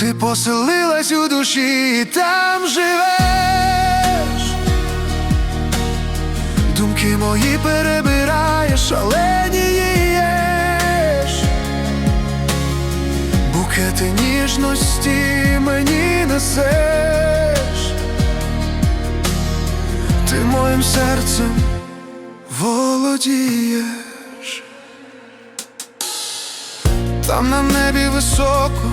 Ти поселилась у душі і там живеш. Думки мої перебираєш, шаленієш. Букети ніжності мені несеш. Ти моїм серцем володієш. Там на небі високо,